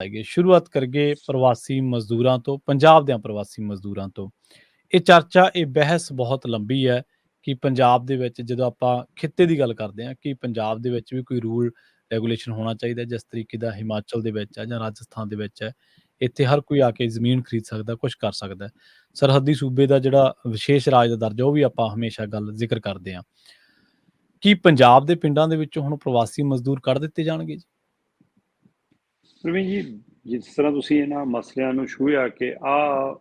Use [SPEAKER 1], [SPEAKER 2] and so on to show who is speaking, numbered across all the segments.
[SPEAKER 1] ਹੈਗੇ। ਸ਼ੁਰੂਆਤ ਕਰਗੇ ਪ੍ਰਵਾਸੀ ਮਜ਼ਦੂਰਾਂ ਤੋਂ, ਪੰਜਾਬ ਦੇ ਪ੍ਰਵਾਸੀ ਮਜ਼ਦੂਰਾਂ ਤੋਂ। ਇਹ ਚਰਚਾ, ਇਹ ਬਹਿਸ ਬਹੁਤ ਲੰਬੀ ਹੈ ਕਿ ਪੰਜਾਬ ਦੇ ਵਿੱਚ ਜਦੋਂ ਆਪਾਂ ਖਿੱਤੇ ਦੀ ਗੱਲ ਕਰਦੇ ਹਾਂ ਕਿ ਪੰਜਾਬ ਦੇ ਵਿੱਚ ਵੀ ਕੋਈ ਰੂਲ ਰੈਗੂਲੇਸ਼ਨ ਹੋਣਾ ਚਾਹੀਦਾ, ਜਿਸ ਤਰੀਕੇ ਦਾ ਹਿਮਾਚਲ ਦੇ ਵਿੱਚ ਹੈ ਜਾਂ ਰਾਜਸਥਾਨ ਦੇ ਵਿੱਚ ਹੈ, ਇੱਥੇ ਹਰ ਕੋਈ ਆ ਕੇ ਜ਼ਮੀਨ ਖਰੀਦ ਸਕਦਾ ਕੁਝ ਕਰ ਸਕਦਾ ਸਰਹੱਦੀ ਸੂਬੇ ਦਾ ਜਿਹੜਾ ਵਿਸ਼ੇਸ਼ ਰਾਜ ਦਾ ਦਰਜਾ, ਉਹ ਵੀ ਆਪਾਂ ਹਮੇਸ਼ਾ ਗੱਲ ਜ਼ਿਕਰ ਕਰਦੇ ਹਾਂ। ਕੀ ਪੰਜਾਬ ਦੇ ਪਿੰਡਾਂ ਦੇ ਵਿੱਚੋਂ ਹੁਣ ਪ੍ਰਵਾਸੀ ਮਜ਼ਦੂਰ ਕੱਢ ਦਿੱਤੇ ਜਾਣਗੇ ਜੀ?
[SPEAKER 2] ਪ੍ਰਵੀਨ ਜੀ ਜਿਸ ਤਰ੍ਹਾਂ ਤੁਸੀਂ ਇਹਨਾਂ ਮਸਲਿਆਂ ਨੂੰ ਛੂਹਿਆ ਕਿ ਆ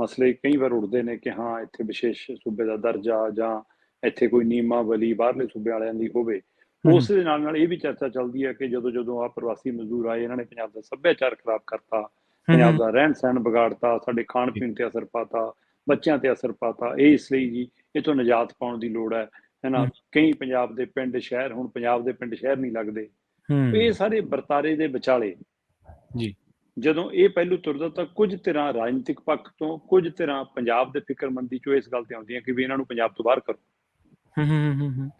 [SPEAKER 2] ਮਸਲੇ ਕਈ ਵਾਰ ਉੱਠਦੇ ਨੇ ਕਿ ਹਾਂ ਇੱਥੇ ਵਿਸ਼ੇਸ਼ ਸੂਬੇ ਦਾ ਦਰਜਾ ਜਾਂ ਇੱਥੇ ਕੋਈ ਨਿਯਮਾਵਲੀ ਬਾਹਰਲੇ ਸੂਬੇ ਵਾਲਿਆਂ ਦੀ ਹੋਵੇ। ਉਸ ਦੇ ਨਾਲ ਨਾਲ ਇਹ ਵੀ ਚਰਚਾ ਚੱਲਦੀ ਹੈ ਕਿ ਜਦੋਂ ਜਦੋਂ ਆ ਪ੍ਰਵਾਸੀ ਮਜ਼ਦੂਰ ਆਏ ਇਹਨਾਂ ਨੇ ਪੰਜਾਬ ਦਾ ਸੱਭਿਆਚਾਰ ਖਰਾਬ ਕਰਤਾ ਪੰਜਾਬ ਦਾ ਰਹਿਣ ਸਹਿਣ ਵਿਗਾੜਤਾ ਸਾਡੇ ਖਾਣ ਪੀਣ ਤੇ ਅਸਰ ਪਾਤਾ ਬੱਚਿਆਂ ਤੇ ਅਸਰ ਪਾਤਾ ਇਹ ਇਸ ਲਈ ਜੀ ਇਹ ਤੋਂ ਨਿਜਾਤ ਪਾਉਣ ਦੀ ਲੋੜ ਹੈ। ਹੈਨਾ। ਕਈ ਪੰਜਾਬ ਦੇ ਪਿੰਡ ਸ਼ਹਿਰ ਹੁਣ ਪੰਜਾਬ ਦੇ ਪਿੰਡ ਸ਼ਹਿਰ ਨਹੀਂ ਲੱਗਦੇ। ਇਹ ਸਾਰੇ ਵਰਤਾਰੇ ਦੇ ਵਿਚਾਲੇ
[SPEAKER 1] ਜੀ।
[SPEAKER 2] ਜਦੋਂ ਇਹ ਪਹਿਲੂ ਤੁਰਦਾ ਤਾਂ ਕੁਝ ਤਰ੍ਹਾਂ ਰਾਜਨੀਤਿਕ ਪੱਖ ਤੋਂ ਕੁਝ ਤਰ੍ਹਾਂ ਪੰਜਾਬ ਦੇ ਫਿਕਰਮੰਦੀ ਚੋਂ ਇਸ ਗੱਲ ਤੇ ਆਉਂਦੀਆਂ ਕਿ ਵੀ ਇਹਨਾਂ ਨੂੰ ਪੰਜਾਬ ਤੋਂ ਬਾਹਰ ਕਰੋ।
[SPEAKER 1] ਹੂੰ ਹੂੰ ਹੂੰ ਹੂੰ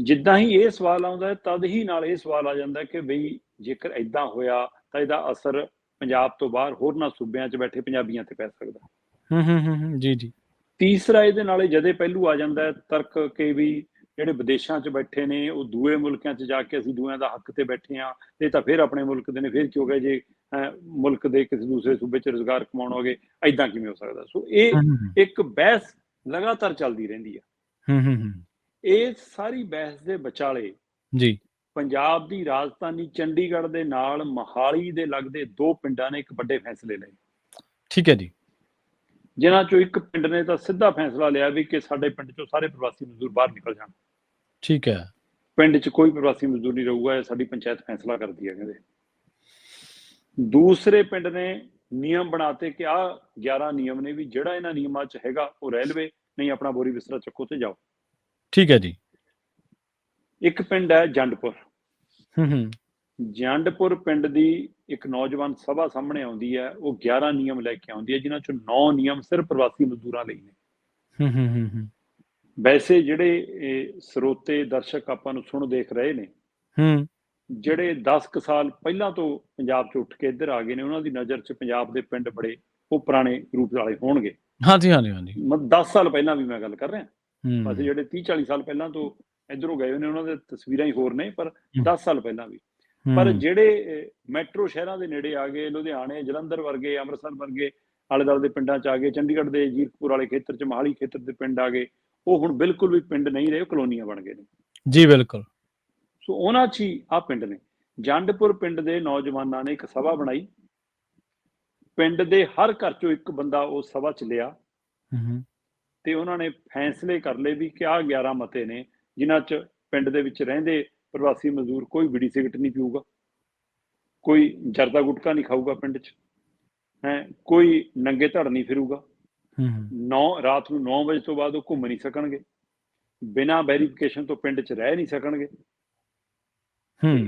[SPEAKER 2] ਜਿੱਦਾਂ ਹੀ ਇਹ ਸਵਾਲ ਆਉਂਦਾ ਹੈ ਤਦ ਹੀ ਨਾਲ ਇਹ ਸਵਾਲ ਆ ਜਾਂਦਾ ਕਿ ਬਈ ਜੇਕਰ ਐਦਾਂ ਹੋਇਆ ਤਾਂ ਇਹਦਾ ਅਸਰ ਪੰਜਾਬ ਤੋਂ ਬਾਹਰ ਹੋਰਨਾਂ ਸੂਬਿਆਂ 'ਚ ਬੈਠੇ ਪੰਜਾਬੀਆਂ ਤੇ ਪੈ ਸਕਦਾ।
[SPEAKER 1] ਹੂੰ ਹੂੰ ਹੂੰ ਹੂੰ। ਜੀ ਜੀ।
[SPEAKER 2] ਤੀਸਰਾ ਇਹਦੇ ਨਾਲੇ ਜਦੇ ਪਹਿਲੂ ਆ ਜਾਂਦਾ ਹੈ ਤਰਕ ਕਿ ਵੀ ਜਿਹੜੇ ਵਿਦੇਸ਼ਾਂ 'ਚ ਬੈਠੇ ਨੇ ਉਹ ਦੂਏ ਮੁਲਕਾਂ 'ਚ ਜਾ ਕੇ ਅਸੀਂ ਦੂਆਂ ਦਾ ਹੱਕ ਤੇ ਬੈਠੇ ਆ ਇਹ ਤਾਂ ਫਿਰ ਆਪਣੇ ਮੁਲਕ ਦੇ ਨੇ ਫਿਰ ਕਿਉਂ ਗਏ ਜੇ ਮੁਲਕ ਦੇ ਕਿਸੇ ਦੂਸਰੇ ਸੂਬੇ 'ਚ ਰੋਜ਼ਗਾਰ ਕਮਾਉਣ ਹੋਗੇ ਐਦਾਂ ਕਿਵੇਂ ਹੋ ਸਕਦਾ? ਸੋ ਇਹ
[SPEAKER 1] ਹੂੰ ਹੂੰ
[SPEAKER 2] ਇੱਕ ਬਹਿਸ ਲਗਾਤਾਰ ਚੱਲਦੀ ਰਹਿੰਦੀ ਹੈ
[SPEAKER 1] ਹੂੰ ਹੂੰ ਹੂੰ।
[SPEAKER 2] ਇਹ ਸਾਰੀ ਬਹਿਸ ਦੇ ਵਿਚਾਲੇ
[SPEAKER 1] ਜੀ।
[SPEAKER 2] ਪੰਜਾਬ ਦੀ ਰਾਜਧਾਨੀ ਚੰਡੀਗੜ੍ਹ ਦੇ ਨਾਲ ਮਹਾਲੀ ਦੇ ਲੱਗਦੇ ਦੋ ਪਿੰਡਾਂ ਨੇ ਇੱਕ ਵੱਡੇ ਫੈਸਲੇ ਲਏ।
[SPEAKER 1] ਠੀਕ ਹੈ ਜੀ।
[SPEAKER 2] ਜਿਨ੍ਹਾਂ ਚੋਂ ਇੱਕ ਪਿੰਡ ਨੇ ਤਾਂ ਸਿੱਧਾ ਫੈਸਲਾ ਲਿਆ ਵੀ ਕਿ ਸਾਡੇ ਪਿੰਡ ਚੋਂ ਸਾਰੇ ਪ੍ਰਵਾਸੀ ਮਜ਼ਦੂਰ ਬਾਹਰ ਨਿਕਲ ਜਾਣ।
[SPEAKER 1] ਠੀਕ ਹੈ।
[SPEAKER 2] ਪਿੰਡ 'ਚ ਕੋਈ ਪ੍ਰਵਾਸੀ ਮਜ਼ਦੂਰ ਨਹੀਂ ਰਹੂਗਾ ਇਹ ਸਾਡੀ ਪੰਚਾਇਤ ਫੈਸਲਾ ਕਰਦੀ ਹੈ ਕਹਿੰਦੇ। ਦੂਸਰੇ ਪਿੰਡ ਨੇ ਨਿਯਮ ਬਣਾਤੇ ਕਿ ਆ 11 ਨਿਯਮ ਨੇ ਵੀ ਜਿਹੜਾ ਇਹਨਾਂ ਨਿਯਮਾਂ 'ਚ ਹੈਗਾ ਉਹ ਰਹਿ ਲਵੇ ਨਹੀਂ ਆਪਣਾ ਬੋਰੀ ਬਿਸਤਰਾ ਚੱਕੋ ਤੇ ਜਾਓ।
[SPEAKER 1] ਠੀਕ ਹੈ ਜੀ।
[SPEAKER 2] ਇੱਕ ਪਿੰਡ ਹੈ ਜੰਡਪੁਰ।
[SPEAKER 1] ਹੂੰ ਹੂੰ।
[SPEAKER 2] ਜੰਡਪੁਰ ਪਿੰਡ ਦੀ ਇੱਕ ਨੌਜਵਾਨ ਸਭਾ ਸਾਹਮਣੇ ਆਉਂਦੀ ਹੈ ਉਹ 11 ਨਿਯਮ ਲੈ ਕੇ ਆਉਂਦੀ ਹੈ ਜਿਨ੍ਹਾਂ ਚੋਂ 9 ਨਿਯਮ ਸਿਰਫ ਪ੍ਰਵਾਸੀ ਮਜ਼ਦੂਰਾਂ ਲਈ ਨੇ।
[SPEAKER 1] ਹੂੰ ਹੂੰ ਹੂੰ।
[SPEAKER 2] ਵੈਸੇ ਜਿਹੜੇ ਇਹ ਸਰੋਤੇ ਦਰਸ਼ਕ ਆਪਾਂ ਨੂੰ ਸੁਣ ਦੇਖ ਰਹੇ ਨੇ
[SPEAKER 1] ਹੂੰ।
[SPEAKER 2] ਜਿਹੜੇ 10 ਕੁ ਸਾਲ ਪਹਿਲਾਂ ਤੋਂ ਪੰਜਾਬ 'ਚ ਉੱਠ ਕੇ ਇੱਧਰ ਆ ਗਏ ਨੇ ਉਹਨਾਂ ਦੀ ਨਜ਼ਰ 'ਚ ਪੰਜਾਬ ਦੇ ਪਿੰਡ ਬੜੇ ਉਹ ਪੁਰਾਣੇ ਰੂਪ ਵਾਲੇ ਹੋਣਗੇ।
[SPEAKER 1] ਹਾਂਜੀ ਹਾਂਜੀ ਹਾਂਜੀ।
[SPEAKER 2] ਮਤ 10 ਸਾਲ ਪਹਿਲਾਂ ਵੀ ਮੈਂ ਗੱਲ ਕਰ ਰਿਹਾ।
[SPEAKER 1] ਹੂੰ।
[SPEAKER 2] ਅਸੀਂ ਜਿਹੜੇ 30 40 ਸਾਲ ਪਹਿਲਾਂ ਤੋਂ ਇੱਧਰੋਂ ਗਏ ਹੋਏ ਨੇ ਉਹਨਾਂ ਦੇ ਤਸਵੀਰਾਂ ਹੀ ਹੋਰ ਨੇ ਪਰ 10 ਸਾਲ ਪਹਿਲਾਂ ਵੀ। ਪਰ ਜਿਹੜੇ ਮੈਟਰੋ ਸ਼ਹਿਰਾਂ ਦੇ ਨੇੜੇ ਆ ਗਏ ਲੁਧਿਆਣੇ ਜਲੰਧਰ ਵਰਗੇ ਅੰਮ੍ਰਿਤਸਰ ਵਰਗੇ ਆਲੇ ਦੁਆਲੇ ਦੇ ਪਿੰਡਾਂ 'ਚ ਆ ਗਏ ਚੰਡੀਗੜ੍ਹ ਦੇ ਜੀਰਕਪੁਰ ਵਾਲੇ ਖੇਤਰ 'ਚ ਮਹਾਲੀ ਖੇਤਰ ਦੇ ਪਿੰਡ ਆ ਗਏ ਉਹ ਹੁਣ ਬਿਲਕੁਲ ਵੀ ਪਿੰਡ ਨਹੀਂ ਰਹੇ ਉਹ ਕਲੋਨੀਆਂ ਬਣ ਗਏ ਨੇ।
[SPEAKER 1] ਜੀ ਬਿਲਕੁਲ।
[SPEAKER 2] ਸੋ ਉਹਨਾਂ 'ਚ ਹੀ ਆ ਪਿੰਡ ਨੇ। ਜੰਡਪੁਰ ਪਿੰਡ ਦੇ ਨੌਜਵਾਨਾਂ ਨੇ ਇੱਕ ਸਭਾ ਬਣਾਈ। ਪਿੰਡ ਦੇ ਹਰ ਘਰ 'ਚੋਂ ਇੱਕ ਬੰਦਾ ਉਸ ਸਭਾ 'ਚ ਲਿਆ।
[SPEAKER 1] ਹੂੰ
[SPEAKER 2] ਤੇ ਉਹਨਾਂ ਨੇ ਫੈਸਲੇ ਕਰ ਲਏ ਵੀ ਕਿ ਆਹ 11 ਮਤੇ ਨੇ ਜਿਨ੍ਹਾਂ 'ਚ ਪਿੰਡ ਦੇ ਵਿੱਚ ਰਹਿੰਦੇ ਪ੍ਰਵਾਸੀ ਮਜ਼ਦੂਰ ਕੋਈ ਬੀੜੀ ਸਿਗਰਟ ਨਹੀਂ ਪੀਊਗਾ। ਕੋਈ ਜਰਦਾ ਗੁਟਕਾ ਨਹੀਂ ਖਾਊਗਾ ਪਿੰਡ 'ਚ। ਹੈ ਕੋਈ ਨੰਗੇ ਧੜ ਨਹੀਂ ਫਿਰੂਗਾ। 9 ਰਾਤ ਨੂੰ 9 ਵਜੇ ਤੋਂ ਬਾਅਦ ਉਹ ਘੁੰਮ ਨਹੀਂ ਸਕਣਗੇ। ਬਿਨਾਂ ਵੈਰੀਫਿਕੇਸ਼ਨ ਤੋਂ ਪਿੰਡ 'ਚ ਰਹਿ ਨਹੀਂ ਸਕਣਗੇ।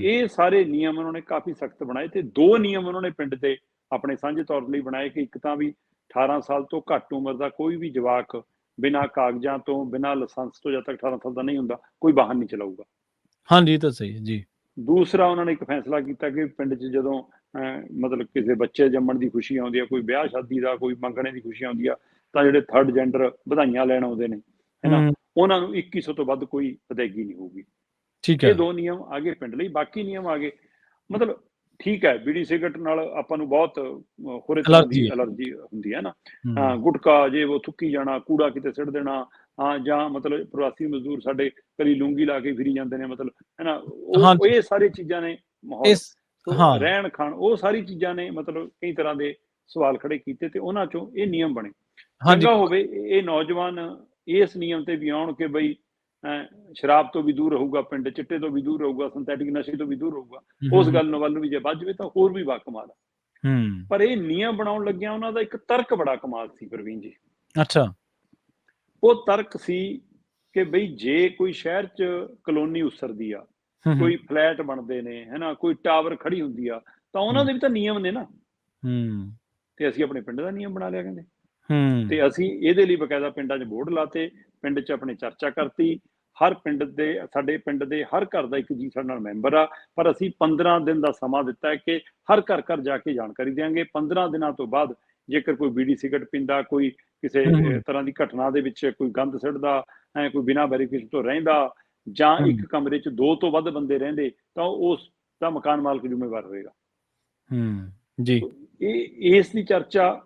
[SPEAKER 2] ਇਹ ਸਾਰੇ ਨਿਯਮ ਉਹਨਾਂ ਨੇ ਕਾਫੀ ਸਖਤ ਬਣਾਏ ਤੇ ਦੋ ਨਿਯਮ ਉਹਨਾਂ ਨੇ ਪਿੰਡ ਦੇ ਆਪਣੇ ਸਾਂਝੇ ਤੌਰ ਲਈ ਬਣਾਏ ਕਿ ਇੱਕ ਤਾਂ ਵੀ 18 ਸਾਲ ਤੋਂ ਘੱਟ ਉਮਰ ਦਾ ਕੋਈ ਵੀ ਜਵਾਕ ਬਿਨਾਂ ਕਾਗਜ਼ਾਂ ਤੋਂ ਬਿਨਾਂ ਲਾਇਸੈਂਸ ਤੋਂ ਜਦ ਤੱਕ 18 ਸਾਲ ਦਾ ਨਹੀਂ ਹੁੰਦਾ ਕੋਈ ਵਾਹਨ ਨਹੀਂ ਚਲਾਊਗਾ।
[SPEAKER 1] ਹਾਂਜੀ ਤਾਂ ਸਹੀ ਜੀ।
[SPEAKER 2] ਦੂਸਰਾ ਉਹਨਾਂ ਨੇ ਇੱਕ ਫੈਸਲਾ ਕੀਤਾ ਕਿ ਪਿੰਡ 'ਚ ਜਦੋਂ ਮਤਲਬ ਕਿਸੇ ਬੱਚੇ ਜੰਮਣ ਦੀ ਖੁਸ਼ੀ ਆਉਂਦੀ ਆ ਕੋਈ ਵਿਆਹ ਸ਼ਾਦੀ ਦਾ ਕੋਈ ਮੰਗਣੇ ਦੀ ਖੁਸ਼ੀ ਆਉਂਦੀ ਆ ਤਾਂ ਜਿਹੜੇ ਥਰਡ ਜੈਂਡਰ ਵਧਾਈਆਂ ਲੈਣ ਆਉਂਦੇ ਨੇ ਹੈਨਾ? ਉਹਨਾਂ ਨੂੰ 2100 ਤੋਂ ਵੱਧ ਕੋਈ ਅਦਾਇਗੀ ਨਹੀਂ ਹੋਊਗੀ।
[SPEAKER 1] ਠੀਕ ਹੈ।
[SPEAKER 2] ਇਹ ਦੋ ਨਿਯਮ ਆਗੇ ਪਿੰਡ ਲਈ ਬਾਕੀ ਨਿਯਮ ਆਗੇ। ਮਤਲਬ ਠੀਕ ਹੈ ਬੀੜੀ ਸਿਗਰਟ ਨਾਲ ਆਪਾਂ ਨੂੰ ਬਹੁਤ ਹੋਰੇ ਤਰ੍ਹਾਂ ਦੀ। ਅਲਰਜੀ ਹੁੰਦੀ ਹੈ ਨਾ? ਗੁਟਕਾ ਜੇ ਉਹ ਥੁੱਕੀ ਜਾਣਾ ਕੂੜਾ ਕਿਤੇ ਸਿੱਟ ਦੇਣਾ ਹਾਂ ਜਾਂ ਮਤਲਬ ਪ੍ਰਵਾਸੀ ਮਜ਼ਦੂਰ ਸਾਡੇ ਕਲੀ ਲੂੰਗੀ ਲਾ ਕੇ ਫਿਰੀ ਜਾਂਦੇ ਨੇ ਮਤਲਬ ਹੈਨਾ? ਉਹ। ਇਹ ਸਾਰੀ ਚੀਜ਼ਾਂ ਨੇ ਮਾਹੌਲ।
[SPEAKER 1] ਹਾਂ।
[SPEAKER 2] ਰਹਿਣ ਖਾਣ ਉਹ ਸਾਰੀ ਚੀਜ਼ਾਂ ਨੇ ਮਤਲਬ ਕਈ ਤਰ੍ਹਾਂ ਦੇ ਸਵਾਲ ਖੜੇ ਕੀਤੇ ਤੇ ਉਹਨਾਂ ਚੋਂ ਇਹ ਨਿਯਮ ਬਣੇ। ਚੰਗਾ ਹੋਵੇ ਇਹ ਨੌਜਵਾਨ ਇਸ ਨਿਯਮ ਤੇ ਵੀ ਆਉਣ ਕਿ ਬਈ ਸ਼ਰਾਬ ਤੋਂ ਵੀ ਦੂਰ ਰਹੂਗਾ ਪਿੰਡ ਚਿੱਟੇ ਤੋਂ ਵੀ ਦੂਰ ਰਹੂਗਾ ਸਿੰਥੈਟਿਕ ਨਸ਼ੇ ਤੋਂ ਵੀ ਦੂਰ ਰਹੂਗਾ ਉਸ ਗੱਲ ਨੂੰ ਵੱਲ ਨੂੰ ਵੀ ਜੇ ਵੱਜ ਜਾਵੇ ਤਾਂ ਹੋਰ ਵੀ ਬਾਕਮਾਲ
[SPEAKER 1] ਹੂੰ।
[SPEAKER 2] ਪਰ ਇਹ ਨਿਯਮ ਬਣਾਉਣ ਲੱਗਿਆ ਉਹਨਾਂ ਦਾ ਇੱਕ ਤਰਕ ਬੜਾ ਕਮਾਲ ਸੀ ਪ੍ਰਵੀਨ ਜੀ।
[SPEAKER 1] ਅੱਛਾ।
[SPEAKER 2] ਉਹ ਤਰਕ ਸੀ ਕਿ ਬਈ ਜੇ ਕੋਈ ਸ਼ਹਿਰ 'ਚ ਕਲੋਨੀ ਉਸਰਦੀ ਆ ਕੋਈ ਫਲੈਟ ਬਣਦੇ ਨੇ ਹੈਨਾ ਕੋਈ ਟਾਵਰ ਖੜੀ ਹੁੰਦੀ ਆ ਤਾਂ ਉਹਨਾਂ ਦੇ ਵੀ ਤਾਂ ਨਿਯਮ ਨੇ ਨਾ।
[SPEAKER 1] ਹੂੰ।
[SPEAKER 2] ਤੇ ਅਸੀਂ ਆਪਣੇ ਪਿੰਡ ਦਾ ਨਿਯਮ ਬਣਾ ਲਿਆ ਕਹਿੰਦੇ।
[SPEAKER 1] ਹੂੰ।
[SPEAKER 2] ਤੇ ਅਸੀਂ ਇਹਦੇ ਲਈ ਬਕਾਇਦਾ ਪਿੰਡਾਂ 'ਚ ਬੋਰਡ ਲਾਤੇ ਪਿੰਡ 'ਚ ਆਪਣੀ ਚਰਚਾ ਕਰਤੀ। ਹਰ ਪਿੰਡ ਦੇ ਸਾਡੇ ਪਿੰਡ ਦੇ ਹਰ ਘਰ ਦਾ ਇੱਕ ਜੀ ਸਾਡੇ ਨਾਲ ਮੈਂਬਰ ਆ। ਪਰ ਅਸੀਂ 15 ਦਿਨ ਦਾ ਸਮਾਂ ਦਿੱਤਾ ਹੈ ਕਿ ਹਰ ਘਰ ਘਰ ਜਾ ਕੇ ਜਾਣਕਾਰੀ ਦੇਵਾਂਗੇ 15 ਦਿਨਾਂ ਤੋਂ ਬਾਅਦ ਜੇਕਰ ਕੋਈ ਬੀੜੀ ਸਿਗਰਟ ਪੀਂਦਾ ਕੋਈ ਕਿਸੇ ਤਰ੍ਹਾਂ ਦੀ ਘਟਨਾ ਦੇ ਵਿੱਚ ਕੋਈ ਗੰਦ ਸਿੱਟਦਾ ਐ ਕੋਈ ਬਿਨਾਂ ਵੈਰੀਫਿਕੇਸ਼ਨ ਤੋਂ ਰਹਿੰਦਾ ਜਾਂ। ਇੱਕ ਕਮਰੇ 'ਚ ਦੋ ਤੋਂ ਵੱਧ ਬੰਦੇ ਰਹਿੰਦੇ ਤਾਂ ਉਸ ਦਾ ਮਕਾਨ ਮਾਲਕ ਜ਼ਿੰਮੇਵਾਰ ਹੋਏਗਾ
[SPEAKER 1] ਹੂੰ। ਜੀ।
[SPEAKER 2] ਇਹ ਇਸ ਦੀ ਚਰਚਾ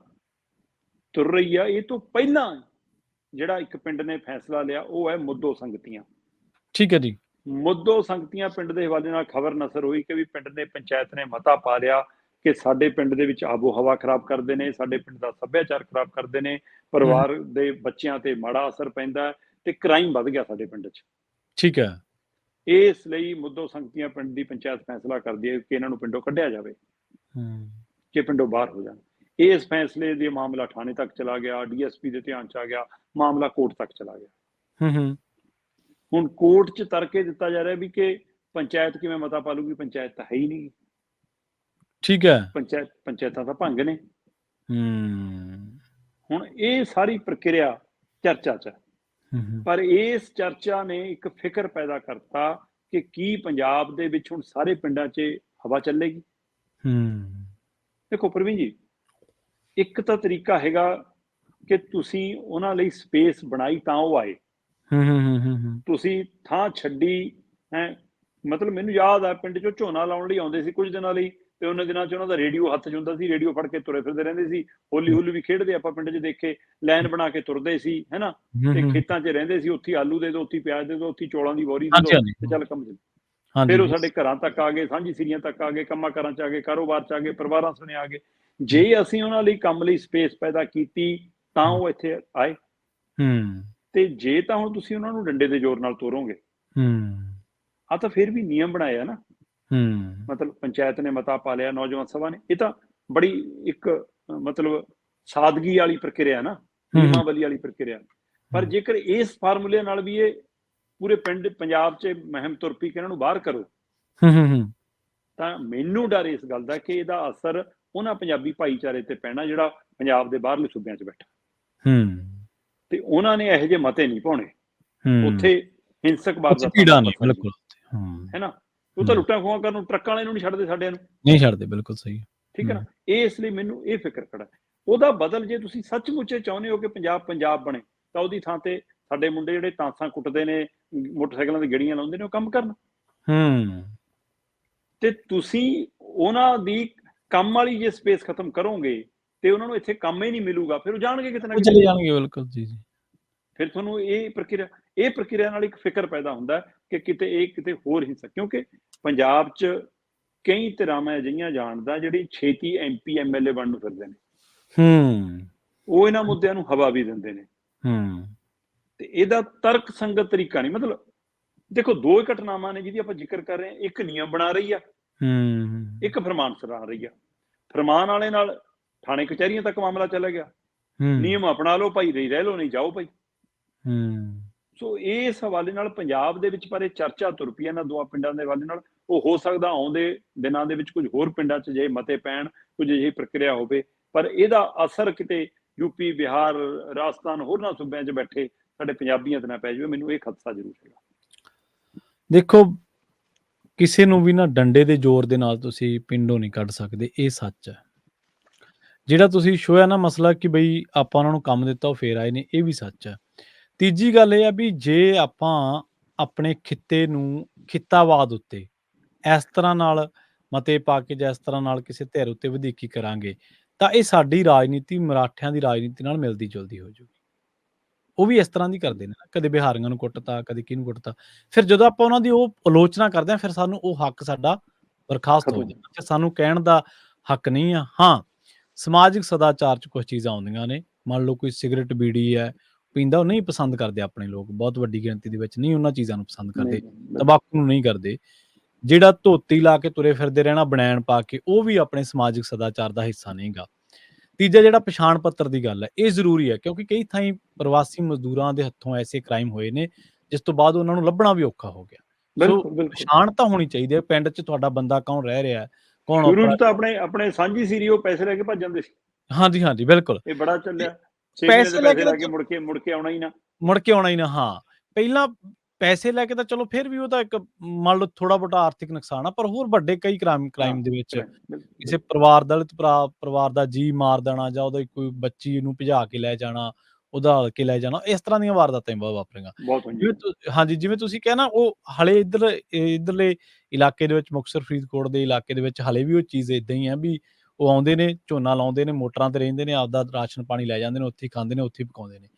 [SPEAKER 2] ਤੁਰ ਰਹੀ ਆ ਇਹ ਤੋਂ ਪਹਿਲਾਂ ਜਿਹੜਾ ਇੱਕ ਪਿੰਡ ਨੇ ਫੈਸਲਾ ਲਿਆ ਉਹ ਹੈ ਮੁੱਦੋ ਸੰਗਤੀਆਂ।
[SPEAKER 1] ਠੀਕ ਹੈ ਜੀ।
[SPEAKER 2] ਮੁੱਦੋ ਸੰਗਤੀਆਂ ਪਿੰਡ ਦੇ ਹਵਾਲੇ ਨਾਲ ਖਬਰ ਨਸਰ ਹੋਈ ਕਿ ਵੀ ਪਿੰਡ ਨੇ ਪੰਚਾਇਤ ਨੇ ਮਤਾ ਪਾ ਲਿਆ ਕਿ ਸਾਡੇ ਪਿੰਡ ਦੇ ਵਿੱਚ ਆਬੋ ਹਵਾ ਖਰਾਬ ਕਰਦੇ ਨੇ ਸਾਡੇ ਪਿੰਡ ਦਾ ਸੱਭਿਆਚਾਰ ਖਰਾਬ ਕਰਦੇ ਨੇ ਪਰਿਵਾਰ ਦੇ ਬੱਚਿਆਂ ਤੇ ਮਾੜਾ ਅਸਰ ਪੈਂਦਾ ਤੇ ਕ੍ਰਾਈਮ ਵੱਧ ਗਿਆ ਸਾਡੇ ਪਿੰਡ 'ਚ।
[SPEAKER 1] ਠੀਕ ਹੈ।
[SPEAKER 2] ਇਸ ਲਈ ਮੁੱਦੋ ਸੰਗਤੀਆਂ ਪਿੰਡ ਦੀ ਪੰਚਾਇਤ ਫੈਸਲਾ ਕਰਦੀ ਹੈ ਕਿ ਇਹਨਾਂ ਨੂੰ ਪਿੰਡੋਂ ਕੱਢਿਆ ਜਾਵੇ
[SPEAKER 1] ਹੂੰ।
[SPEAKER 2] ਕਿ ਪਿੰਡੋਂ ਬਾਹਰ ਹੋ ਜਾਣ। ਇਸ ਫੈਸਲੇ ਦੇ ਮਾਮਲਾ ਥਾਣੇ ਤੱਕ ਚਲਾ ਗਿਆ ਡੀਐਸਪੀ ਦੇ ਧਿਆਨ ਚ ਆ ਗਿਆ ਮਾਮਲਾ ਕੋਰਟ ਤੱਕ ਚਲਾ ਗਿਆ।
[SPEAKER 1] ਹੂੰ ਹੂੰ।
[SPEAKER 2] ਹੁਣ ਕੋਰਟ ਚ ਤਰਕੇ ਦਿੱਤਾ ਜਾ ਰਿਹਾ ਵੀ ਕਿ ਪੰਚਾਇਤ ਕਿਵੇਂ ਮਤਾ ਪਾਲੂਗੀ ਪੰਚਾਇਤ ਤਾਂ ਹੈ ਹੀ ਨਹੀਂ।
[SPEAKER 1] ਠੀਕ ਹੈ।
[SPEAKER 2] ਪੰਚਾਇਤ ਪੰਚਾਇਤਾਂ ਤਾਂ ਭੰਗ ਨੇ।
[SPEAKER 1] ਹੂੰ।
[SPEAKER 2] ਹੁਣ ਇਹ ਸਾਰੀ ਪ੍ਰਕਿਰਿਆ ਚਰਚਾ ਚ ਪਰ ਇਸ ਚਰਚਾ ਨੇ ਇੱਕ ਫਿਕਰ ਪੈਦਾ ਕਰਤਾ ਕਿ ਕੀ ਪੰਜਾਬ ਦੇ ਵਿੱਚ ਹੁਣ ਸਾਰੇ ਪਿੰਡਾਂ 'ਚ ਹਵਾ ਚੱਲੇਗੀ।
[SPEAKER 1] ਹੂੰ।
[SPEAKER 2] ਦੇਖੋ ਪ੍ਰਵੀਨ ਜੀ ਇੱਕ ਤਾਂ ਤਰੀਕਾ ਹੈਗਾ ਕਿ ਤੁਸੀਂ ਉਹਨਾਂ ਲਈ ਸਪੇਸ ਬਣਾਈ ਤਾਂ ਉਹ ਆਏ।
[SPEAKER 1] ਹੂੰ ਹੂੰ ਹੂੰ
[SPEAKER 2] ਤੁਸੀਂ ਥਾਂ ਛੱਡੀ ਹੈ ਮਤਲਬ ਮੈਨੂੰ ਯਾਦ ਆ ਪਿੰਡ 'ਚੋਂ ਝੋਨਾ ਲਾਉਣ ਲਈ ਆਉਂਦੇ ਸੀ ਕੁਝ ਦਿਨਾਂ ਲਈ ਤੇ ਉਹਨਾਂ ਦਿਨਾਂ 'ਚ ਉਹਨਾਂ ਦਾ ਰੇਡੀਓ ਹੱਥ 'ਚ ਹੁੰਦਾ ਸੀ ਰੇਡੀਓ ਫੜ ਕੇ ਤੁਰੇ ਫਿਰਦੇ ਰਹਿੰਦੇ ਸੀ। ਹੋਲੀ ਹੋਲੀ ਵੀ ਖੇਡਦੇ ਆਪਾਂ ਪਿੰਡ 'ਚ ਦੇਖੇ ਲਾਈਨ ਬਣਾ ਕੇ ਤੁਰਦੇ ਸੀ ਹੈਨਾ ਤੇ। ਖੇਤਾਂ 'ਚ ਰਹਿੰਦੇ ਸੀ ਉੱਥੇ ਆਲੂ ਦੇ ਦਿਓ ਉੱਥੇ ਪਿਆਜ਼ ਦੇ ਦਿਓ ਉੱਥੇ ਚੌਲਾਂ ਦੀ ਬੋਰੀ ਦੇ। ਤੇ ਚੱਲ ਕੰਮ ਚੱਲ। ਫਿਰ ਉਹ ਸਾਡੇ ਘਰਾਂ ਤੱਕ ਆ ਗਏ ਸਾਂਝੀ ਸਿਰੀਆਂ ਤੱਕ ਆ ਗਏ ਕੰਮਾਂ ਕਾਰਾਂ 'ਚ ਆ ਗਏ ਕਾਰੋਬਾਰ 'ਚ ਆ ਗਏ ਪਰਿਵਾਰਾਂ ਸੁਣੇ ਆ ਗਏ। ਜੇ ਅਸੀਂ ਉਹਨਾਂ ਲਈ ਕੰਮ ਲਈ ਸਪੇਸ ਪੈਦਾ ਕੀਤੀ ਤਾਂ ਉਹ ਇੱਥੇ ਆਏ।
[SPEAKER 1] ਹੂੰ।
[SPEAKER 2] ਤੇ ਜੇ ਤਾਂ ਹੁਣ ਤੁਸੀਂ ਉਹਨਾਂ ਨੂੰ ਡੰਡੇ ਦੇ ਜ਼ੋਰ ਨਾਲ ਤੋਰੋਗੇ
[SPEAKER 1] ਹੂੰ।
[SPEAKER 2] ਆ ਤਾਂ ਫਿਰ ਵੀ ਨਿਯਮ ਬਣਾਏ ਆ ਨਾ।
[SPEAKER 1] ਹੂੰ।
[SPEAKER 2] ਮਤਲਬ ਪੰਚਾਇਤ ਨੇ ਮਤਾ ਪਾ ਲਿਆ ਨੌਜਵਾਨ ਸਭਾ ਨੇ। ਇਹ ਤਾਂ ਬੜੀ ਇੱਕ ਮਤਲਬ ਸਾਦਗੀ ਵਾਲੀ ਪ੍ਰਕਿਰਿਆ ਨਾ। ਨਿਯਮਾਵਲੀ ਵਾਲੀ ਪ੍ਰਕਿਰਿਆ। ਪਰ। ਜੇਕਰ ਇਸ ਫਾਰਮੂਲੇ ਨਾਲ ਵੀ ਇਹ ਪੂਰੇ ਪਿੰਡ ਪੰਜਾਬ 'ਚ ਮਹਿਮ ਤੁਰ ਪਈ ਕਿ ਇਹਨਾਂ ਨੂੰ ਬਾਹਰ ਕਰੋ।
[SPEAKER 1] ਹੂੰ ਹੂੰ
[SPEAKER 2] ਤਾਂ ਮੈਨੂੰ ਡਰ ਇਸ ਗੱਲ ਦਾ ਕਿ ਇਹਦਾ ਅਸਰ ਉਹਨਾਂ ਪੰਜਾਬੀ ਭਾਈਚਾਰੇ ਤੇ ਪੈਣਾ ਜਿਹੜਾ ਪੰਜਾਬ ਦੇ ਬਾਹਰਲੇ ਸੂਬਿਆਂ 'ਚ ਬੈਠਾ।
[SPEAKER 1] ਹੂੰ।
[SPEAKER 2] ਤੇ ਉਹਨਾਂ ਨੇ ਇਹੋ ਜਿਹੇ ਮਤੇ ਨਹੀਂ ਪਾਉਣੇ।
[SPEAKER 1] ਹੂੰ।
[SPEAKER 2] ਉੱਥੇ ਹਿੰਸਕ ਬਾਤ
[SPEAKER 1] ਉੱਥੇ ਭੀੜਾ ਨਹੀਂ ਬਿਲਕੁਲ ਹੂੰ।
[SPEAKER 2] ਹੈ ਨਾ? ਉਹ ਤਾਂ। ਲੁੱਟਾਂ ਖੋਹਾਂ ਕਰਨ ਨੂੰ ਟਰੱਕਾਂ ਵਾਲੇ ਨੂੰ ਨਹੀਂ ਛੱਡਦੇ ਸਾਡੇ ਨੂੰ।
[SPEAKER 1] ਨਹੀਂ ਛੱਡਦੇ ਬਿਲਕੁਲ ਸਹੀ।
[SPEAKER 2] ਠੀਕ ਹੈ ਨਾ? ਇਸ ਲਈ ਮੈਨੂੰ ਇਹ ਫਿਕਰ ਖੜਾ। ਉਹਦਾ ਬਦਲ ਜੇ ਤੁਸੀਂ ਸੱਚਮੁੱਚੇ ਚਾਹੁੰਦੇ ਹੋ ਕਿ ਪੰਜਾਬ ਪੰਜਾਬ ਬਣੇ ਤਾਂ ਉਹਦੀ ਥਾਂ ਤੇ ਸਾਡੇ ਮੁੰਡੇ ਜਿਹੜੇ ਤਾਂਸਾਂ ਕੁੱਟਦੇ ਨੇ ਮੋਟਰਸਾਈਕਲਾਂ ਦੀ ਗੜੀਆਂ ਲਾਉਂਦੇ ਨੇ ਉਹ ਕੰਮ ਕਰਨ।
[SPEAKER 1] ਹੂੰ।
[SPEAKER 2] ਤੇ ਤੁਸੀਂ ਉਹਨਾਂ ਦੀ ਕੰਮ ਵਾਲੀ ਜੇ ਸਪੇਸ ਖਤਮ ਕਰੋਗੇ ਤੇ ਉਹਨਾਂ ਨੂੰ ਇੱਥੇ ਕੰਮ ਹੀ ਨਹੀਂ ਮਿਲੂਗਾ ਫਿਰ ਉਹ ਜਾਣਗੇ ਕਿਤੇ ਨਾ ਕਿਤੇ।
[SPEAKER 1] ਚਲੇ ਜਾਣਗੇ ਬਿਲਕੁਲ ਜੀ ਜੀ।
[SPEAKER 2] ਫਿਰ ਤੁਹਾਨੂੰ ਇਹ ਪ੍ਰਕਿਰਿਆ ਇਹ ਪ੍ਰਕਿਰਿਆ ਨਾਲ ਇੱਕ ਫਿਕਰ ਪੈਦਾ ਹੁੰਦਾ ਹੈ ਕਿ ਕਿਤੇ ਇਹ ਕਿਤੇ ਹੋਰ ਹਿੱਸਾ ਕਿਉਂਕਿ ਪੰਜਾਬ 'ਚ ਕਈ ਤਰ੍ਹਾਂ ਮੈਂ ਅਜਿਹੀਆਂ ਜਾਣਦਾ ਜਿਹੜੀ ਛੇਤੀ ਐਮਪੀ ਐਮਐਲਏ ਬਣਨ ਨੂੰ ਫਿਰਦੇ ਨੇ।
[SPEAKER 1] ਹੂੰ।
[SPEAKER 2] ਉਹ ਇਹਨਾਂ ਮੁੱਦਿਆਂ ਨੂੰ ਹਵਾ ਵੀ ਦਿੰਦੇ ਨੇ।
[SPEAKER 1] ਹੂੰ।
[SPEAKER 2] ਤੇ ਇਹਦਾ ਤਰਕ ਸੰਗਤ ਤਰੀਕਾ ਨਹੀਂ ਮਤਲਬ ਦੇਖੋ ਦੋ ਹੀ ਘਟਨਾਵਾਂ ਨੇ ਜਿਹਦੀ ਆਪਾਂ ਜ਼ਿਕਰ ਕਰ ਰਹੇ ਹਾਂ ਇੱਕ ਨਿਯਮ ਬਣਾ ਰਹੀ ਆ
[SPEAKER 1] ਹੂੰ।
[SPEAKER 2] ਇੱਕ ਫਰਮਾਨ ਸੁਣਾ ਰਹੀ ਆ। ਫਰਮਾਨ ਵਾਲੇ ਨਾਲ ਥਾਣੇ ਕਚਹਿਰੀਆਂ ਤੱਕ ਮਾਮਲਾ ਚਲਾ ਗਿਆ। ਨਿਯਮ ਅਪਣਾ ਲਓ ਭਾਈ ਰਹੀ ਰਹਿ ਲਓ ਨਹੀਂ ਜਾਓ ਭਾਈ।
[SPEAKER 1] ਹੂੰ।
[SPEAKER 2] ਸੋ ਇਸ ਹਵਾਲੇ ਨਾਲ ਪੰਜਾਬ ਦੇ ਵਿੱਚ ਪਰ ਇਹ ਚਰਚਾ ਤੁਰ ਪਈ ਇਹਨਾਂ ਦੋਆਂ ਪਿੰਡਾਂ ਦੇ ਹਵਾਲੇ ਨਾਲ। ਉਹ ਹੋ ਸਕਦਾ ਆਉਂਦੇ ਦਿਨਾਂ ਦੇ ਵਿੱਚ ਕੁਝ ਹੋਰ ਪਿੰਡਾਂ 'ਚ ਜੇ ਮਤੇ ਪੈਣ ਕੁਝ ਅਜਿਹੀ ਪ੍ਰਕਿਰਿਆ ਹੋਵੇ। ਪਰ ਇਹਦਾ ਅਸਰ ਕਿਤੇ ਯੂਪੀ ਬਿਹਾਰ ਰਾਜਸਥਾਨ ਹੋਰਨਾਂ ਸੂਬਿਆਂ 'ਚ ਬੈਠੇ ਸਾਡੇ ਪੰਜਾਬੀਆਂ ਤੇ ਨਾ ਪੈ ਜਾਵੇ, ਮੈਨੂੰ ਇਹ ਖਦਸ਼ਾ ਜ਼ਰੂਰ ਹੈਗਾ।
[SPEAKER 1] ਦੇਖੋ, ਕਿਸੇ ਨੂੰ ਵੀ ਨਾ ਡੰਡੇ ਦੇ ਜ਼ੋਰ ਦੇ ਨਾਲ ਤੁਸੀਂ ਪਿੰਡੋਂ ਨਹੀਂ ਕੱਢ ਸਕਦੇ, ਇਹ ਸੱਚ ਹੈ। ਜਿਹੜਾ ਤੁਸੀਂ ਸ਼ੋਇਆ ਨਾ ਮਸਲਾ ਕਿ ਬਈ ਆਪਾਂ ਉਹਨਾਂ ਨੂੰ ਕੰਮ ਦਿੱਤਾ, ਉਹ ਫੇਰ ਆਏ ਨੇ, ਇਹ ਵੀ ਸੱਚ ਹੈ। ਤੀਜੀ ਗੱਲ ਇਹ ਆ ਵੀ ਜੇ ਆਪਾਂ ਆਪਣੇ ਖਿੱਤੇ ਨੂੰ ਖਿੱਤਾਵਾਦ ਉੱਤੇ ਇਸ ਤਰ੍ਹਾਂ ਨਾਲ ਮਤੇ ਪਾ ਕੇ ਜਾਂ ਇਸ ਤਰ੍ਹਾਂ ਨਾਲ ਕਿਸੇ ਧਿਰ ਉੱਤੇ ਵਧੀਕੀ ਕਰਾਂਗੇ, ਤਾਂ ਇਹ ਸਾਡੀ ਰਾਜਨੀਤੀ, ਮਰਾਠਿਆਂ ਦੀ ਰਾਜਨੀਤੀ ਨਾਲ ਮਿਲਦੀ ਜੁਲਦੀ ਹੋ ਜਾਊਗੀ ਉਹ ਵੀ ਇਸ ਤਰ੍ਹਾਂ ਦੀ ਕਰਦੇ ਨੇ ਨਾ, ਕਦੇ ਬਿਹਾਰੀਆਂ ਨੂੰ ਕੁੱਟਤਾ ਕਦੇ ਕਿਹਨੂੰ ਕੁੱਟਤਾ। ਫਿਰ ਜਦੋਂ ਆਪਾਂ ਉਹਨਾਂ ਦੀ ਉਹ ਆਲੋਚਨਾ ਕਰਦੇ ਹਾਂ ਫਿਰ ਸਾਨੂੰ ਉਹ ਹੱਕ ਸਾਡਾ ਬਰਖਾਸਤ ਹੋ। ਜਾਂਦਾ। ਕਿ ਸਾਨੂੰ ਕਹਿਣ ਦਾ ਹੱਕ ਨਹੀਂ ਆ। ਹਾਂ ਸਮਾਜਿਕ ਸਦਾਚਾਰ ਚ ਕੁਝ ਚੀਜ਼ਾਂ ਆਉਂਦੀਆਂ ਨੇ। ਮੰਨ ਲਓ ਕੋਈ ਸਿਗਰਟ ਬੀੜੀ ਹੈ ਪੀਂਦਾ ਉਹ ਨਹੀਂ ਪਸੰਦ ਕਰਦੇ ਆਪਣੇ ਲੋਕ। ਬਹੁਤ ਵੱਡੀ ਗਿਣਤੀ ਦੇ ਵਿੱਚ ਨਹੀਂ ਉਹਨਾਂ ਚੀਜ਼ਾਂ ਨੂੰ ਪਸੰਦ ਕਰਦੇ ਤੰਬਾਕੂ ਨੂੰ ਨਹੀਂ ਕਰਦੇ। ਜਿਹੜਾ ਧੋਤੀ ਲਾ ਕੇ ਤੁਰੇ ਫਿਰਦੇ ਰਹਿਣਾ ਬਨੈਣ ਪਾ ਕੇ ਉਹ ਵੀ ਆਪਣੇ ਸਮਾਜਿਕ ਸਦਾਚਾਰ ਦਾ ਹਿੱਸਾ ਨਹੀਂਗਾ। ਤੀਜਾ ਜਿਹੜਾ ਪਛਾਣ ਪੱਤਰ ਦੀ ਗੱਲ ਹੈ ਇਹ ਜ਼ਰੂਰੀ ਹੈ ਕਿਉਂਕਿ ਕਈ ਥਾਈਂ ਪ੍ਰਵਾਸੀ ਮਜ਼ਦੂਰਾਂ ਦੇ ਹੱਥੋਂ ਐਸੇ ਕ੍ਰਾਈਮ ਹੋਏ ਨੇ ਜਿਸ ਤੋਂ ਬਾਅਦ ਉਹਨਾਂ ਨੂੰ ਲੱਭਣਾ ਵੀ ਔਖਾ ਹੋ ਗਿਆ।
[SPEAKER 2] ਬਿਲਕੁਲ
[SPEAKER 1] ਪਛਾਣ ਤਾਂ ਹੋਣੀ ਚਾਹੀਦੀ ਹੈ ਪਿੰਡ 'ਚ ਤੁਹਾਡਾ ਬੰਦਾ ਕੌਣ ਰਹਿ ਰਿਹਾ ਹੈ ਕੌਣ
[SPEAKER 2] 'ਚ ਤਾਂ ਆਪਣੇ ਆਪਣੇ ਸਾਂਝੀ ਸੀਰੀ ਉਹ ਪੈਸੇ ਲੈ ਕੇ ਭੱਜ ਜਾਂਦੇ ਸੀ।
[SPEAKER 1] ਹਾਂਜੀ ਹਾਂਜੀ ਬਿਲਕੁਲ।
[SPEAKER 2] ਇਹ ਬੜਾ ਚੱਲਿਆ।
[SPEAKER 1] ਪੈਸੇ ਲੈ ਕੇ
[SPEAKER 2] ਮੁੜ ਕੇ ਮੁੜ ਕੇ ਆਉਣਾ ਹੀ ਨਾ।
[SPEAKER 1] ਮੁੜ ਕੇ ਆਉਣਾ ਹੀ ਨਾ ਹਾਂ। ਪਹਿਲਾਂ ਪੈਸੇ ਲੈ ਕੇ ਤਾਂ ਚਲੋ ਫਿਰ ਵੀ ਉਹ ਤਾਂ ਇੱਕ ਮੰਨ ਲਓ ਥੋੜਾ ਬਹੁਤਾ ਆਰਥਿਕ ਨੁਕਸਾਨ ਆ ਪਰ ਹੋਰ ਵੱਡੇ ਕਈ ਕ੍ਰਾਈਮ ਕ੍ਰਾਈਮ ਦੇ ਵਿੱਚ ਕਿਸੇ ਪਰਿਵਾਰ ਦਲਿਤ ਭਰਾ ਪਰਿਵਾਰ ਦਾ ਜੀ ਮਾਰ ਦੇਣਾ ਜਾਂ ਉਹਦਾ ਕੋਈ ਬੱਚੀ ਨੂੰ ਭਜਾ ਕੇ ਲੈ ਜਾਣਾ ਉਧਾਲ ਕੇ ਲੈ ਜਾਣਾ ਇਸ ਤਰ੍ਹਾਂ ਦੀਆਂ ਵਾਰਦਾਤਾਂ ਬਹੁਤ ਵਾਪਰੀਆਂ। ਹਾਂਜੀ ਜਿਵੇਂ ਤੁਸੀਂ ਕਿਹਾ ਨਾ ਉਹ ਹਲੇ ਇੱਧਰ ਇਧਰਲੇ ਇਲਾਕੇ ਦੇ ਵਿੱਚ ਮੁਕਤਸਰ ਫਰੀਦਕੋਟ ਦੇ ਇਲਾਕੇ ਦੇ ਵਿੱਚ ਹਲੇ ਵੀ ਉਹ ਚੀਜ਼ ਇਦਾਂ ਹੀ ਆ ਵੀ ਉਹ ਆਉਂਦੇ ਨੇ ਝੋਨਾ ਲਾਉਂਦੇ ਨੇ ਮੋਟਰਾਂ ਤੇ ਰਹਿੰਦੇ ਨੇ ਆਪਦਾ ਰਾਸ਼ਨ ਪਾਣੀ ਲੈ ਜਾਂਦੇ ਨੇ ਉੱਥੇ ਖਾਂਦੇ ਨੇ ਉੱਥੇ ਪਕਾਉਂਦੇ ਨੇ।